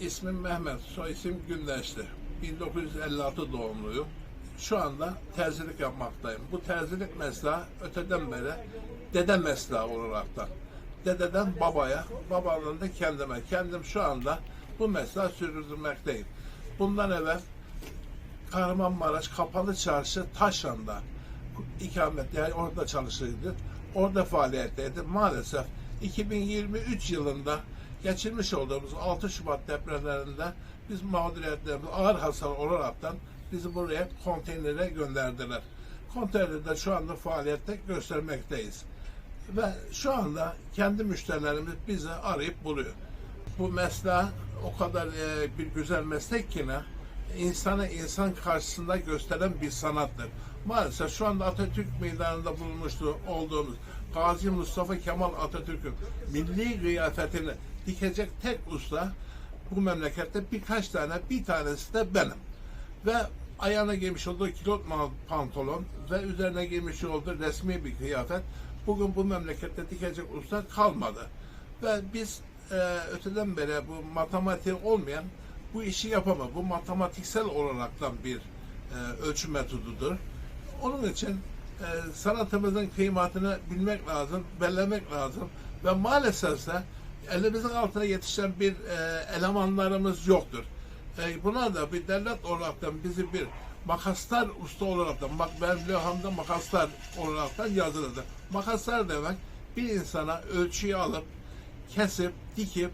İsmim Mehmet, soy isim Gündeşli. 1956 doğumluyum. Şu anda terzilik yapmaktayım. Bu terzilik mesleği öteden beri dede mesleği olaraktan. Dededen babaya, babadan da kendime. Kendim şu anda bu mesleği sürdürmekteyim. Bundan evvel Kahramanmaraş Kapalı Çarşı Taşan'da ikamet yani orada çalışırdı. Orada faaliyetteydi. Maalesef 2023 yılında geçirmiş olduğumuz 6 Şubat depremlerinde biz mağduriyetlerimiz ağır hasar olaraktan bizi buraya konteynere gönderdiler. Konteynerde şu anda faaliyette göstermekteyiz. Ve şu anda kendi müşterilerimiz bizi arayıp buluyor. Bu mesleği o kadar e, bir güzel meslek ki ne? insanı insan karşısında gösteren bir sanattır. Maalesef şu anda Atatürk meydanında bulunmuştu olduğumuz Gazi Mustafa Kemal Atatürk'ün milli kıyafetini dikecek tek usta bu memlekette birkaç tane bir tanesi de benim. Ve ayağına giymiş olduğu kilot pantolon ve üzerine giymiş olduğu resmi bir kıyafet bugün bu memlekette dikecek usta kalmadı. Ve biz e, öteden beri bu matematiği olmayan bu işi yapamaz. Bu matematiksel olaraktan bir e, ölçüm metodudur. Onun için e, sanatımızın kıymetini bilmek lazım, bellemek lazım ve maalesef de elimizin altına yetişen bir e, elemanlarımız yoktur. E, buna da bir devlet olaraktan bizi bir makaslar usta olaraktan, bak ben levhamda makaslar olaraktan yazılırdı. Makaslar demek bir insana ölçüyü alıp kesip, dikip,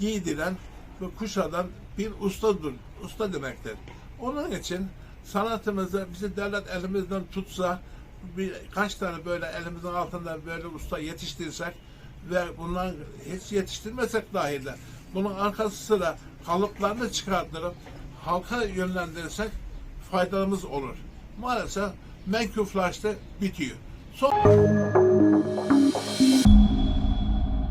giydiren ve kuşadan bir ustadır, usta demektir. Onun için sanatımızı bizi devlet elimizden tutsa, bir kaç tane böyle elimizin altında böyle usta yetiştirsek ve bundan hiç yetiştirmesek dahi de bunun arkası sıra kalıplarını çıkartırıp halka yönlendirirsek faydalarımız olur. Maalesef menkuflaştı, bitiyor. Son...